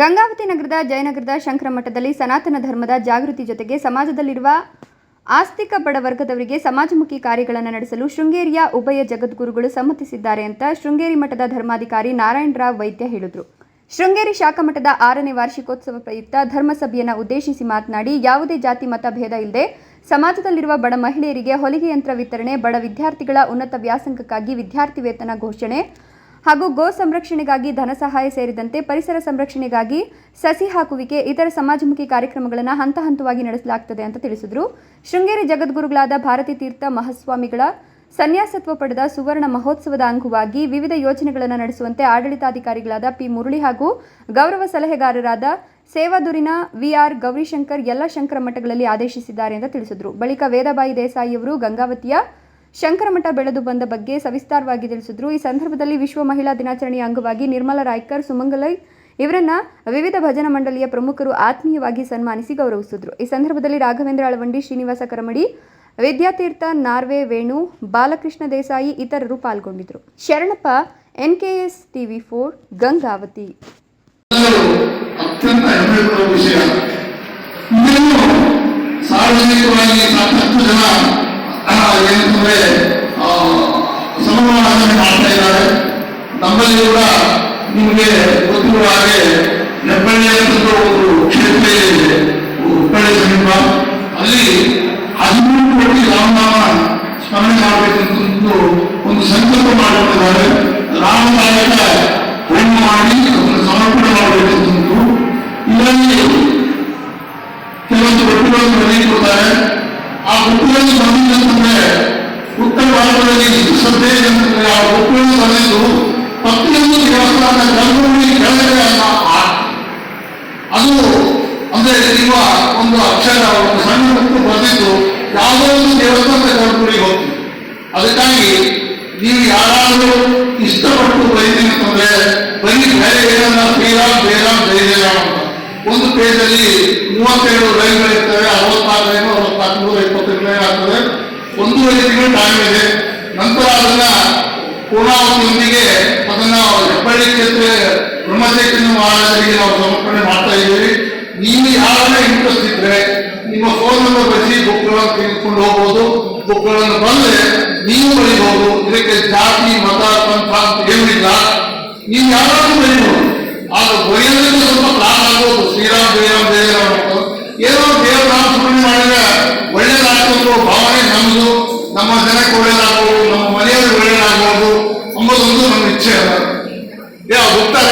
ಗಂಗಾವತಿ ನಗರದ ಜಯನಗರದ ಶಂಕರ ಮಠದಲ್ಲಿ ಸನಾತನ ಧರ್ಮದ ಜಾಗೃತಿ ಜೊತೆಗೆ ಸಮಾಜದಲ್ಲಿರುವ ಆಸ್ತಿಕ ಬಡ ವರ್ಗದವರಿಗೆ ಸಮಾಜಮುಖಿ ಕಾರ್ಯಗಳನ್ನು ನಡೆಸಲು ಶೃಂಗೇರಿಯ ಉಭಯ ಜಗದ್ಗುರುಗಳು ಸಮ್ಮತಿಸಿದ್ದಾರೆ ಅಂತ ಶೃಂಗೇರಿ ಮಠದ ಧರ್ಮಾಧಿಕಾರಿ ನಾರಾಯಣರಾವ್ ವೈದ್ಯ ಹೇಳಿದರು. ಶೃಂಗೇರಿ ಶಾಖಾ ಮಠದ ಆರನೇ ವಾರ್ಷಿಕೋತ್ಸವ ಪ್ರಯುಕ್ತ ಧರ್ಮಸಭೆಯನ್ನು ಉದ್ದೇಶಿಸಿ ಮಾತನಾಡಿ, ಯಾವುದೇ ಜಾತಿ ಮತ ಭೇದ ಇಲ್ಲದೆ ಸಮಾಜದಲ್ಲಿರುವ ಬಡ ಮಹಿಳೆಯರಿಗೆ ಹೊಲಿಗೆ ಯಂತ್ರ ವಿತರಣೆ, ಬಡ ವಿದ್ಯಾರ್ಥಿಗಳ ಉನ್ನತ ವ್ಯಾಸಂಗಕ್ಕಾಗಿ ವಿದ್ಯಾರ್ಥಿ ವೇತನ ಘೋಷಣೆ ಹಾಗೂ ಗೋ ಸಂರಕ್ಷಣೆಗಾಗಿ ಧನ ಸಹಾಯ ಸೇರಿದಂತೆ ಪರಿಸರ ಸಂರಕ್ಷಣೆಗಾಗಿ ಸಸಿ ಹಾಕುವಿಕೆ, ಇತರ ಸಮಾಜಮುಖಿ ಕಾರ್ಯಕ್ರಮಗಳನ್ನು ಹಂತ ಹಂತವಾಗಿ ನಡೆಸಲಾಗುತ್ತದೆ ಅಂತ ತಿಳಿಸಿದರು. ಶೃಂಗೇರಿ ಜಗದ್ಗುರುಗಳಾದ ಭಾರತಿ ತೀರ್ಥ ಮಹಾಸ್ವಾಮಿಗಳ ಸನ್ಯಾಸತ್ವ ಪಡೆದ ಸುವರ್ಣ ಮಹೋತ್ಸವದ ಅಂಗವಾಗಿ ವಿವಿಧ ಯೋಜನೆಗಳನ್ನು ನಡೆಸುವಂತೆ ಆಡಳಿತಾಧಿಕಾರಿಗಳಾದ ಪಿ ಮುರಳಿ ಹಾಗೂ ಗೌರವ ಸಲಹೆಗಾರರಾದ ಸೇವಾದೂರಿನ ವಿಆರ್ ಗೌರಿಶಂಕರ್ ಎಲ್ಲ ಶಂಕರ ಮಠಗಳಲ್ಲಿ ಆದೇಶಿಸಿದ್ದಾರೆ ಎಂದು ತಿಳಿಸಿದರು. ಬಳಿಕ ವೇದಬಾಯಿ ದೇಸಾಯಿಯವರು ಗಂಗಾವತಿಯ ಶಂಕರಮಠ ಬೆಳೆದು ಬಂದ ಬಗ್ಗೆ ಸವಿಸ್ತಾರವಾಗಿ ತಿಳಿಸಿದ್ರು. ಈ ಸಂದರ್ಭದಲ್ಲಿ ವಿಶ್ವ ಮಹಿಳಾ ದಿನಾಚರಣೆಯ ಅಂಗವಾಗಿ ನಿರ್ಮಲಾ ರಾಯ್ಕರ್, ಸುಮಂಗಲೈ ಇವರನ್ನ ವಿವಿಧ ಭಜನಾ ಮಂಡಳಿಯ ಪ್ರಮುಖರು ಆತ್ಮೀಯವಾಗಿ ಸನ್ಮಾನಿಸಿ ಗೌರವಿಸಿದ್ರು. ಈ ಸಂದರ್ಭದಲ್ಲಿ ರಾಘವೇಂದ್ರ ಅಳವಂಡಿ ಶ್ರೀನಿವಾಸ ಕರಮಡಿ, ವಿದ್ಯಾತೀರ್ಥ ನಾರ್ವೆ ವೇಣು, ಬಾಲಕೃಷ್ಣ ದೇಸಾಯಿ ಇತರರು ಪಾಲ್ಗೊಂಡಿದ್ರು. Sharanappa N K S TV four, Gangavati. ಸಾರ್ವಜನಿಕವಾಗಿ ಸಾಕಷ್ಟು ಜನ ಏನಂತಂದ್ರೆ ಸಂಭ್ರಮಾಚರಣೆ ಮಾಡ್ತಾ ಇದ್ದಾರೆ ನಮ್ಮಲ್ಲಿ ಕೂಡ ನಿಮಗೆ ಗೊತ್ತಿರುವ ಹಾಗೆ ಹೆಬ್ಬಳ್ಳಿ ಅಂತ ಒಂದು ಕ್ಷೇತ್ರ ಇದೆ ಹುಬ್ಬಳ್ಳಿ ಸಮೀಪ ಅಲ್ಲಿ ಹದಿಮೂರು ಕೋಟಿ ರಾಮನಾಮ ಸ್ಮರಣೆ ಮಾಡಬೇಕಂತ ಒಂದು ಸಂಕಲ್ಪ ಮಾಡಿಕೊಂಡಿದ್ದಾರೆ ರಾಮನಾಯಕ ಹೋಮ ಮಾಡಿ ಅದನ್ನು ಸಮರ್ಪಣೆ ಮಾಡಬೇಕಂತ ಇದರಲ್ಲಿ ಕೆಲವೊಂದು ಒಟ್ಟುಗಳನ್ನು ಬರೆಯಿಕೊಡ್ತಾರೆ ಆ ಗುಂಪಿನಲ್ಲಿ ಬಂದಿದ್ದಂತಂದ್ರೆ ಉತ್ತರ ಭಾರತದಲ್ಲಿ ಶ್ರದ್ಧೆ ಅಂತಂದ್ರೆ ಆ ಗುಂಪಿನಲ್ಲಿ ಬಂದಿದ್ದು ಪ್ರತಿಯೊಂದು ದೇವಸ್ಥಾನ ಗರ್ಭಗುಡಿ ಕೆಳಗಡೆ ಅದು ಅಂದ್ರೆ ಈಗ ಒಂದು ಅಕ್ಷರ, ಒಂದು ಸಣ್ಣ ಮಕ್ಕಳು ಬಂದಿದ್ದು ಯಾವುದೋ ಒಂದು ದೇವಸ್ಥಾನದ ಗರ್ಭಗುಡಿಗೆ ಹೋಗ್ತೀವಿ ಅದಕ್ಕಾಗಿ ನೀವು ಯಾರಾದರೂ ಇಷ್ಟಪಟ್ಟು ಬರೀತೀನಿ ಅಂತಂದ್ರೆ ಬರೀ ಬೇರೆ ಏನನ್ನ ಶ್ರೀರಾಮ್ ಬೇರಾ ಜಯರಾಮ್ ಅಂತ. ಒಂದು ಪೇಜಲ್ಲಿ ಮೂವತ್ತೇಳು ಲೈನ್ಗಳಿರ್ತವೆ ಅರವತ್ನಾಲ್ಕು ರೈಲು ಅರವತ್ನಾಲ್ಕು ನೂರ ಲೈನ್ ಆಗ್ತದೆ. ಒಂದೂವರೆ ತಿಂಗಳು ಟೈಮ್ ಇದೆ. ನಂತರ ಅದನ್ನ ಪೂರ್ಣಾವತಿಯೊಂದಿಗೆ ಅದನ್ನ ಹೆಬ್ಬಳ್ಳಿ ಕ್ಷೇತ್ರ ಬ್ರಹ್ಮಚೈತನ್ಯ ಮಹಾರಾಜರಿಗೆ ನಾವು ಸಮರ್ಪಣೆ ಮಾಡ್ತಾ ಇದ್ದೀವಿ. ನೀವು ಯಾರನ್ನ ಇಂಟ್ರೆಸ್ಟ್ ಇದ್ರೆ ನಿಮ್ಮ ಫೋನ್ ನಂಬರ್ ಬರೆಸಿ, ಬುಕ್ಗಳನ್ನು ತೆಗೆದುಕೊಂಡು ಹೋಗ್ಬೋದು. ಬುಕ್ಗಳನ್ನು ಬಂದ್ರೆ ನೀವು ಬರೀಬಹುದು. ಇದಕ್ಕೆ ಜಾತಿ, ಮತ, ಪಂಥ ಅಂತ ಏನಿಲ್ಲ ನೀವು ಯಾರಾದ್ರೂ ಜನಕ್ಕೆ ಒಳ್ಳೆಯದಾಗಬಹುದು ನಮ್ಮ ಮನೆಯವರು ಒಳ್ಳೆಯದಾಗಬಹುದು ಅಂಬೋದೊಂದು ನಮ್ಮ ಇಚ್ಛೆ ಅಲ್ಲ. ಯಾವ ಗೊತ್ತಾಗ